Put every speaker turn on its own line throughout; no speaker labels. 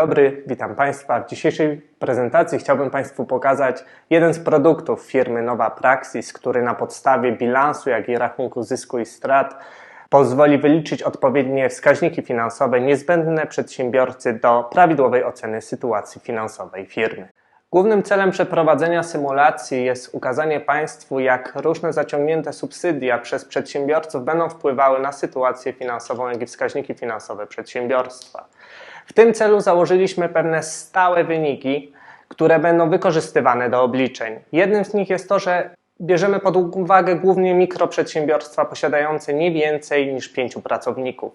dobry, witam Państwa. W dzisiejszej prezentacji chciałbym Państwu pokazać jeden z produktów firmy Nowa Praxis, który na podstawie bilansu, jak i rachunku zysku i strat pozwoli wyliczyć odpowiednie wskaźniki finansowe niezbędne przedsiębiorcy do prawidłowej oceny sytuacji finansowej firmy. Głównym celem przeprowadzenia symulacji jest ukazanie Państwu, jak różne zaciągnięte subsydia przez przedsiębiorców będą wpływały na sytuację finansową, jak i wskaźniki finansowe przedsiębiorstwa. W tym celu założyliśmy pewne stałe wyniki, które będą wykorzystywane do obliczeń. Jednym z nich jest to, że bierzemy pod uwagę głównie mikroprzedsiębiorstwa posiadające nie więcej niż pięciu pracowników.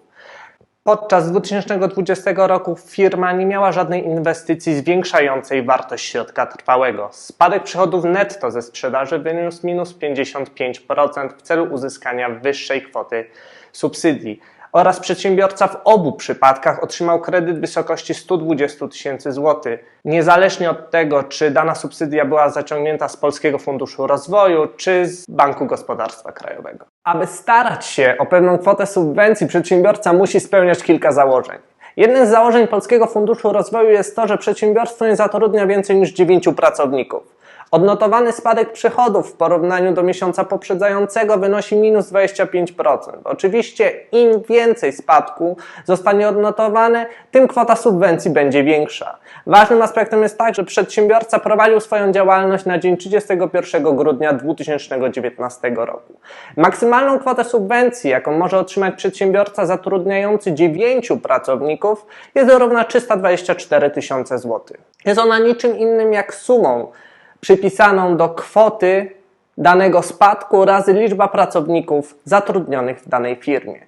Podczas 2020 roku firma nie miała żadnej inwestycji zwiększającej wartość środka trwałego. Spadek przychodów netto ze sprzedaży wyniósł minus 55% w celu uzyskania wyższej kwoty subsydii. Oraz przedsiębiorca w obu przypadkach otrzymał kredyt w wysokości 120 tysięcy złotych. Niezależnie od tego, czy dana subsydia była zaciągnięta z Polskiego Funduszu Rozwoju, czy z Banku Gospodarstwa Krajowego. Aby starać się o pewną kwotę subwencji, przedsiębiorca musi spełniać kilka założeń. Jednym z założeń Polskiego Funduszu Rozwoju jest to, że przedsiębiorstwo nie zatrudnia więcej niż 9 pracowników. Odnotowany spadek przychodów w porównaniu do miesiąca poprzedzającego wynosi minus 25%. Oczywiście im więcej spadku zostanie odnotowane, tym kwota subwencji będzie większa. Ważnym aspektem jest tak, że przedsiębiorca prowadził swoją działalność na dzień 31 grudnia 2019 roku. Maksymalną kwotę subwencji, jaką może otrzymać przedsiębiorca zatrudniający 9 pracowników, jest równa 324 tysiące złotych. Jest ona niczym innym jak sumą przypisaną do kwoty danego spadku razy liczba pracowników zatrudnionych w danej firmie.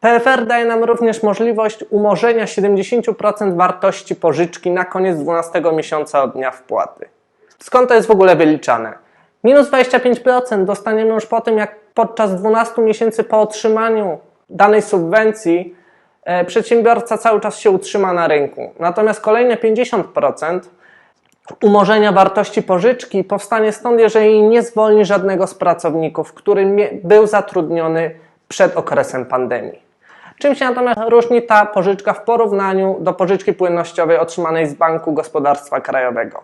PFR daje nam również możliwość umorzenia 70% wartości pożyczki na koniec 12 miesiąca od dnia wpłaty. Skąd to jest w ogóle wyliczane? Minus 25% dostaniemy już po tym, jak podczas 12 miesięcy po otrzymaniu danej subwencji e, przedsiębiorca cały czas się utrzyma na rynku. Natomiast kolejne 50% umorzenia wartości pożyczki powstanie stąd, jeżeli nie zwolni żadnego z pracowników, który był zatrudniony przed okresem pandemii. Czym się natomiast różni ta pożyczka w porównaniu do pożyczki płynnościowej otrzymanej z Banku Gospodarstwa Krajowego?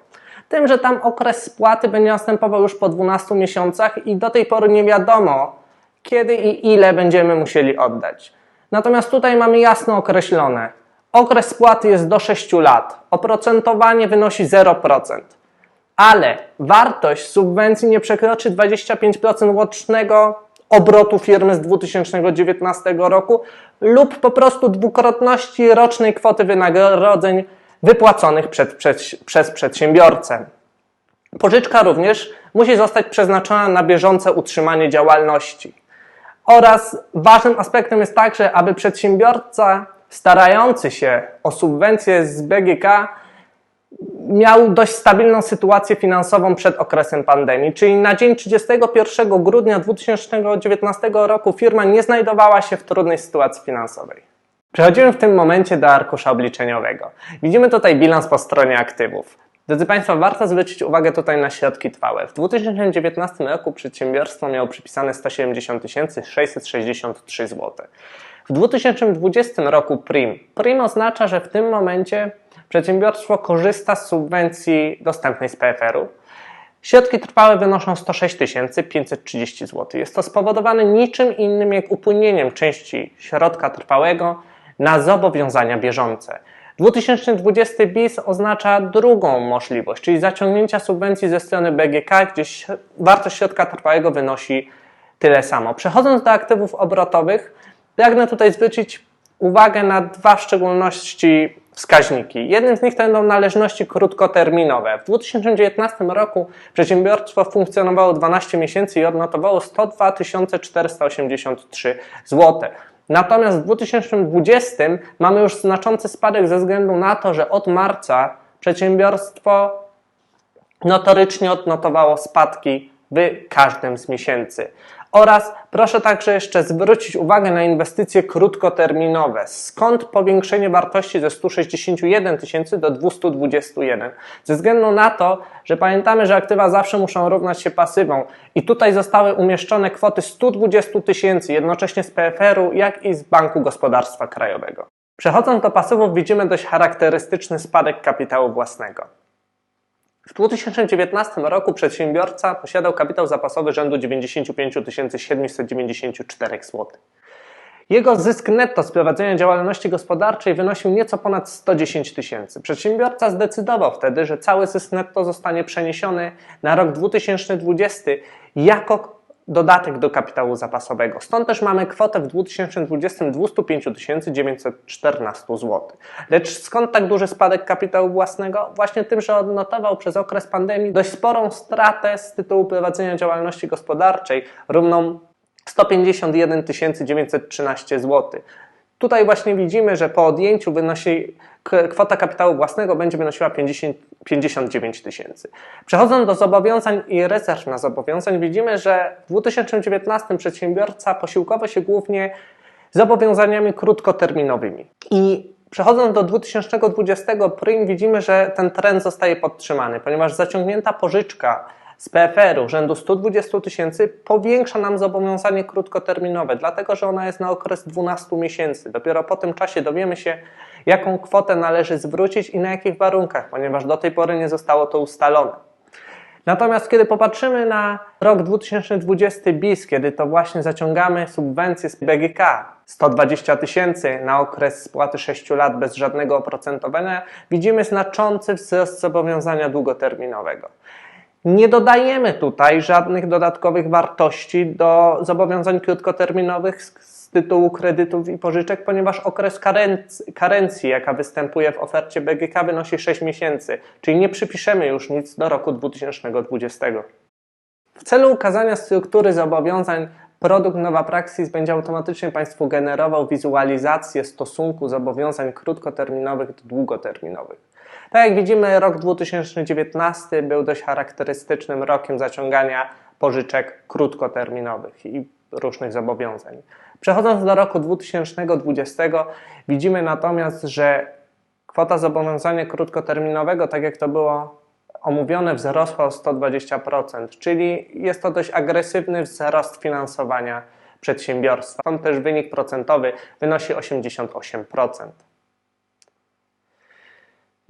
Tym, że tam okres spłaty będzie następował już po 12 miesiącach i do tej pory nie wiadomo, kiedy i ile będziemy musieli oddać. Natomiast tutaj mamy jasno określone, Okres spłaty jest do 6 lat. Oprocentowanie wynosi 0%. Ale wartość subwencji nie przekroczy 25% łącznego obrotu firmy z 2019 roku lub po prostu dwukrotności rocznej kwoty wynagrodzeń wypłaconych przed, przed, przez przedsiębiorcę. Pożyczka również musi zostać przeznaczona na bieżące utrzymanie działalności. Oraz ważnym aspektem jest także, aby przedsiębiorca starający się o subwencję z BGK miał dość stabilną sytuację finansową przed okresem pandemii, czyli na dzień 31 grudnia 2019 roku firma nie znajdowała się w trudnej sytuacji finansowej. Przechodzimy w tym momencie do arkusza obliczeniowego. Widzimy tutaj bilans po stronie aktywów. Drodzy Państwo, warto zwrócić uwagę tutaj na środki trwałe. W 2019 roku przedsiębiorstwo miało przypisane 170 663 zł. W 2020 roku PRIM. PRIM oznacza, że w tym momencie przedsiębiorstwo korzysta z subwencji dostępnej z PFR-u. Środki trwałe wynoszą 106 530 zł. Jest to spowodowane niczym innym jak upłynieniem części środka trwałego na zobowiązania bieżące. 2020 BIS oznacza drugą możliwość, czyli zaciągnięcia subwencji ze strony BGK, gdzie wartość środka trwałego wynosi tyle samo. Przechodząc do aktywów obrotowych, pragnę tutaj zwrócić uwagę na dwa w szczególności wskaźniki. Jednym z nich będą należności krótkoterminowe. W 2019 roku przedsiębiorstwo funkcjonowało 12 miesięcy i odnotowało 102 483 zł. Natomiast w 2020 mamy już znaczący spadek ze względu na to, że od marca przedsiębiorstwo notorycznie odnotowało spadki w każdym z miesięcy. Oraz proszę także jeszcze zwrócić uwagę na inwestycje krótkoterminowe. Skąd powiększenie wartości ze 161 tysięcy do 221? Ze względu na to, że pamiętamy, że aktywa zawsze muszą równać się pasywą i tutaj zostały umieszczone kwoty 120 tysięcy jednocześnie z PFR-u, jak i z Banku Gospodarstwa Krajowego. Przechodząc do pasywów, widzimy dość charakterystyczny spadek kapitału własnego. W 2019 roku przedsiębiorca posiadał kapitał zapasowy rzędu 95 794 zł. Jego zysk netto z prowadzenia działalności gospodarczej wynosił nieco ponad 110 tysięcy. Przedsiębiorca zdecydował wtedy, że cały zysk netto zostanie przeniesiony na rok 2020 jako dodatek do kapitału zapasowego. Stąd też mamy kwotę w 2020 205 914 zł. Lecz skąd tak duży spadek kapitału własnego? Właśnie tym, że odnotował przez okres pandemii dość sporą stratę z tytułu prowadzenia działalności gospodarczej, równą 151 913 zł. Tutaj właśnie widzimy, że po odjęciu wynosi kwota kapitału własnego będzie wynosiła 50, 59 tysięcy. Przechodząc do zobowiązań i rezerw na zobowiązań, widzimy, że w 2019 przedsiębiorca posiłkował się głównie zobowiązaniami krótkoterminowymi. I przechodząc do 2020 prim widzimy, że ten trend zostaje podtrzymany, ponieważ zaciągnięta pożyczka z PFR-u rzędu 120 tysięcy powiększa nam zobowiązanie krótkoterminowe, dlatego że ona jest na okres 12 miesięcy. Dopiero po tym czasie dowiemy się, jaką kwotę należy zwrócić i na jakich warunkach, ponieważ do tej pory nie zostało to ustalone. Natomiast kiedy popatrzymy na rok 2020 BIS, kiedy to właśnie zaciągamy subwencje z BGK 120 tysięcy na okres spłaty 6 lat bez żadnego oprocentowania, widzimy znaczący wzrost zobowiązania długoterminowego. Nie dodajemy tutaj żadnych dodatkowych wartości do zobowiązań krótkoterminowych z, tytułu kredytów i pożyczek, ponieważ okres karencji, karencji, jaka występuje w ofercie BGK, wynosi 6 miesięcy, czyli nie przypiszemy już nic do roku 2020. W celu ukazania struktury zobowiązań produkt Nowa Praxis będzie automatycznie Państwu generował wizualizację stosunku zobowiązań krótkoterminowych do długoterminowych. Tak jak widzimy, rok 2019 był dość charakterystycznym rokiem zaciągania pożyczek krótkoterminowych i różnych zobowiązań. Przechodząc do roku 2020, widzimy natomiast, że kwota zobowiązania krótkoterminowego, tak jak to było omówione, wzrosła o 120%, czyli jest to dość agresywny wzrost finansowania przedsiębiorstwa. Stąd też wynik procentowy wynosi 88%.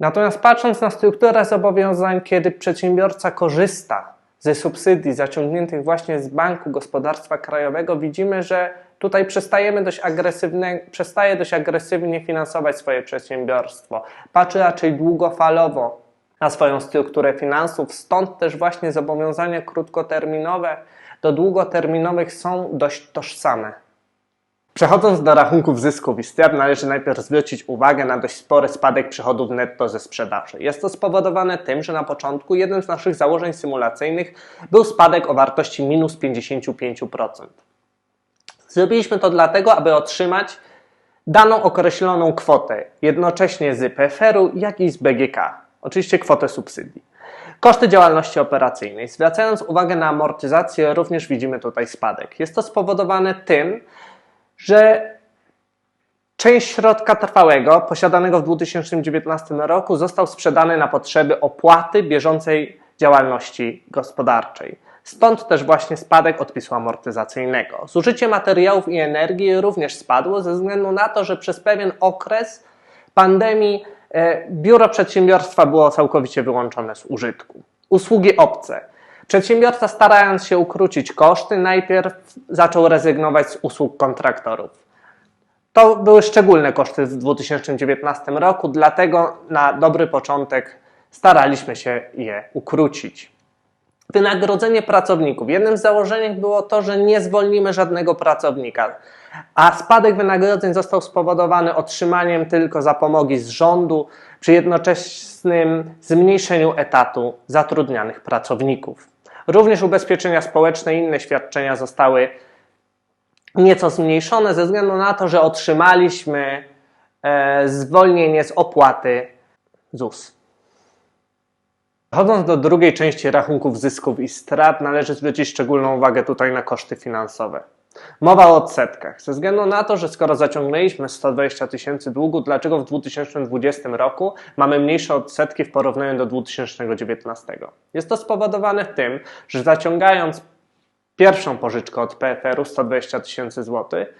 Natomiast patrząc na strukturę zobowiązań, kiedy przedsiębiorca korzysta ze subsydii zaciągniętych właśnie z Banku Gospodarstwa Krajowego, widzimy, że tutaj przestajemy dość agresywne, przestaje dość agresywnie finansować swoje przedsiębiorstwo. Patrzy raczej długofalowo na swoją strukturę finansów, stąd też właśnie zobowiązania krótkoterminowe do długoterminowych są dość tożsame. Przechodząc do rachunków zysków i strat, należy najpierw zwrócić uwagę na dość spory spadek przychodów netto ze sprzedaży. Jest to spowodowane tym, że na początku jednym z naszych założeń symulacyjnych był spadek o wartości minus 55%. Zrobiliśmy to dlatego, aby otrzymać daną określoną kwotę, jednocześnie z PFR-u, jak i z BGK, oczywiście kwotę subsydii. Koszty działalności operacyjnej. Zwracając uwagę na amortyzację, również widzimy tutaj spadek. Jest to spowodowane tym, że część środka trwałego posiadanego w 2019 roku został sprzedany na potrzeby opłaty bieżącej działalności gospodarczej. Stąd też właśnie spadek odpisu amortyzacyjnego. Zużycie materiałów i energii również spadło ze względu na to, że przez pewien okres pandemii e, biuro przedsiębiorstwa było całkowicie wyłączone z użytku. Usługi obce. Przedsiębiorca, starając się ukrócić koszty, najpierw zaczął rezygnować z usług kontraktorów. To były szczególne koszty w 2019 roku, dlatego na dobry początek staraliśmy się je ukrócić. Wynagrodzenie pracowników. Jednym z założeń było to, że nie zwolnimy żadnego pracownika, a spadek wynagrodzeń został spowodowany otrzymaniem tylko zapomogi z rządu przy jednoczesnym zmniejszeniu etatu zatrudnianych pracowników. Również ubezpieczenia społeczne i inne świadczenia zostały nieco zmniejszone ze względu na to, że otrzymaliśmy e, zwolnienie z opłaty ZUS. Przechodząc do drugiej części rachunków zysków i strat, należy zwrócić szczególną uwagę tutaj na koszty finansowe. Mowa o odsetkach. Ze względu na to, że skoro zaciągnęliśmy 120 tysięcy długu, dlaczego w 2020 roku mamy mniejsze odsetki w porównaniu do 2019? Jest to spowodowane tym, że zaciągając pierwszą pożyczkę od PFR-u 120 tysięcy złotych,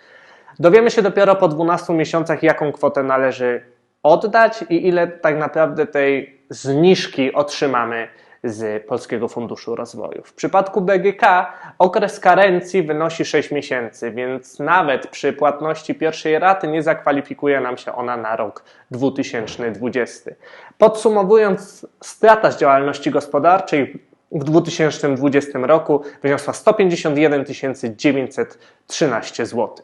Dowiemy się dopiero po 12 miesiącach, jaką kwotę należy oddać i ile tak naprawdę tej zniżki otrzymamy z Polskiego Funduszu Rozwoju. W przypadku BGK okres karencji wynosi 6 miesięcy, więc nawet przy płatności pierwszej raty nie zakwalifikuje nam się ona na rok 2020. Podsumowując, strata z działalności gospodarczej w 2020 roku wyniosła 151 913 zł.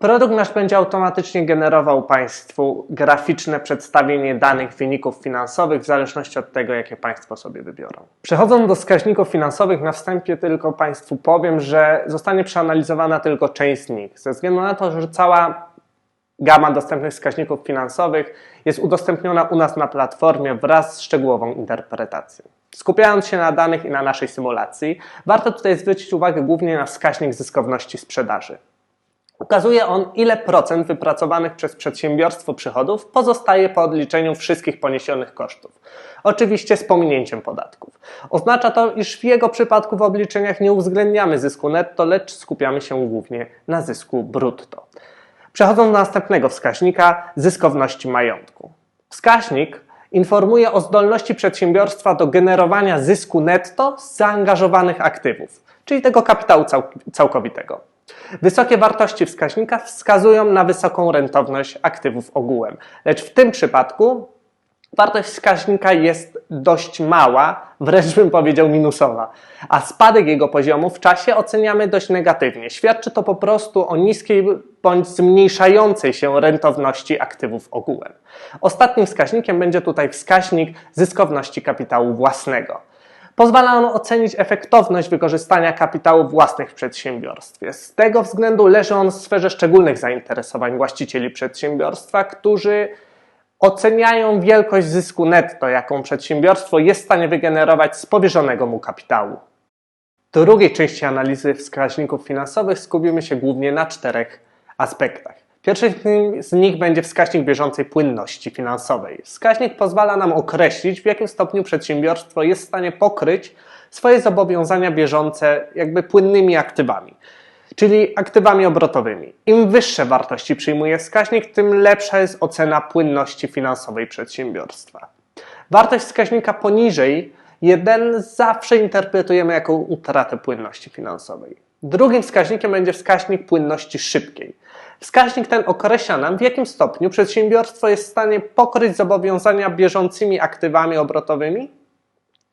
Produkt nasz będzie automatycznie generował Państwu graficzne przedstawienie danych wyników finansowych w zależności od tego, jakie Państwo sobie wybiorą. Przechodząc do wskaźników finansowych, na wstępie tylko Państwu powiem, że zostanie przeanalizowana tylko część z nich, ze względu na to, że cała gama dostępnych wskaźników finansowych jest udostępniona u nas na platformie wraz z szczegółową interpretacją. Skupiając się na danych i na naszej symulacji, warto tutaj zwrócić uwagę głównie na wskaźnik zyskowności sprzedaży. Ukazuje on, ile procent wypracowanych przez przedsiębiorstwo przychodów pozostaje po odliczeniu wszystkich poniesionych kosztów. Oczywiście z pominięciem podatków. Oznacza to, iż w jego przypadku w obliczeniach nie uwzględniamy zysku netto, lecz skupiamy się głównie na zysku brutto. Przechodząc do następnego wskaźnika zyskowności majątku. Wskaźnik informuje o zdolności przedsiębiorstwa do generowania zysku netto z zaangażowanych aktywów, czyli tego kapitału cał całkowitego. Wysokie wartości wskaźnika wskazują na wysoką rentowność aktywów ogółem, lecz w tym przypadku wartość wskaźnika jest dość mała, wręcz bym powiedział minusowa, a spadek jego poziomu w czasie oceniamy dość negatywnie. Świadczy to po prostu o niskiej bądź zmniejszającej się rentowności aktywów ogółem. Ostatnim wskaźnikiem będzie tutaj wskaźnik zyskowności kapitału własnego. Pozwala on ocenić efektowność wykorzystania kapitału własnych w przedsiębiorstwie. Z tego względu leży on w sferze szczególnych zainteresowań właścicieli przedsiębiorstwa, którzy oceniają wielkość zysku netto, jaką przedsiębiorstwo jest w stanie wygenerować z powierzonego mu kapitału. W drugiej części analizy wskaźników finansowych skupimy się głównie na czterech aspektach. Pierwszy z nich będzie wskaźnik bieżącej płynności finansowej. Wskaźnik pozwala nam określić, w jakim stopniu przedsiębiorstwo jest w stanie pokryć swoje zobowiązania bieżące jakby płynnymi aktywami, czyli aktywami obrotowymi. Im wyższe wartości przyjmuje wskaźnik, tym lepsza jest ocena płynności finansowej przedsiębiorstwa. Wartość wskaźnika poniżej 1 zawsze interpretujemy jako utratę płynności finansowej. Drugim wskaźnikiem będzie wskaźnik płynności szybkiej. Wskaźnik ten określa nam, w jakim stopniu przedsiębiorstwo jest w stanie pokryć zobowiązania bieżącymi aktywami obrotowymi,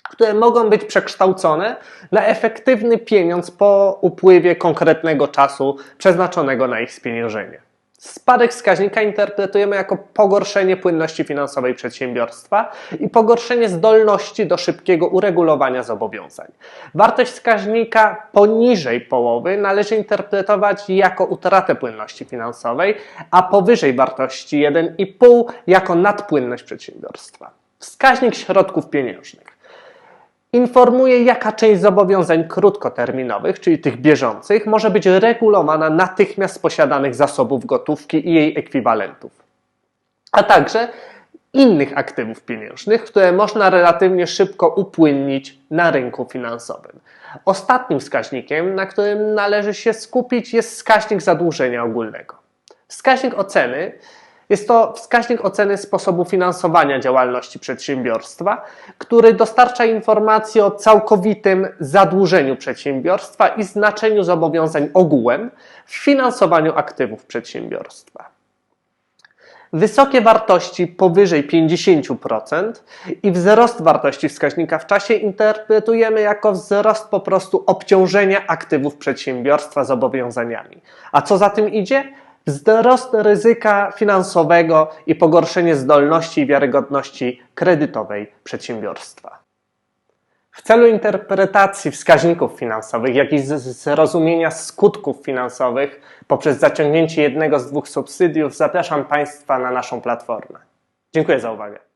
które mogą być przekształcone na efektywny pieniądz po upływie konkretnego czasu przeznaczonego na ich spieniężenie. Spadek wskaźnika interpretujemy jako pogorszenie płynności finansowej przedsiębiorstwa i pogorszenie zdolności do szybkiego uregulowania zobowiązań. Wartość wskaźnika poniżej połowy należy interpretować jako utratę płynności finansowej, a powyżej wartości 1,5 jako nadpłynność przedsiębiorstwa. Wskaźnik środków pieniężnych informuje, jaka część zobowiązań krótkoterminowych, czyli tych bieżących, może być regulowana natychmiast z posiadanych zasobów gotówki i jej ekwiwalentów, a także innych aktywów pieniężnych, które można relatywnie szybko upłynnić na rynku finansowym. Ostatnim wskaźnikiem, na którym należy się skupić, jest wskaźnik zadłużenia ogólnego. Wskaźnik oceny jest to wskaźnik oceny sposobu finansowania działalności przedsiębiorstwa, który dostarcza informacje o całkowitym zadłużeniu przedsiębiorstwa i znaczeniu zobowiązań ogółem w finansowaniu aktywów przedsiębiorstwa. Wysokie wartości powyżej 50% i wzrost wartości wskaźnika w czasie interpretujemy jako wzrost po prostu obciążenia aktywów przedsiębiorstwa zobowiązaniami. A co za tym idzie? Wzrost ryzyka finansowego i pogorszenie zdolności i wiarygodności kredytowej przedsiębiorstwa. W celu interpretacji wskaźników finansowych, jak i zrozumienia skutków finansowych poprzez zaciągnięcie jednego z dwóch subsydiów, zapraszam Państwa na naszą platformę. Dziękuję za uwagę.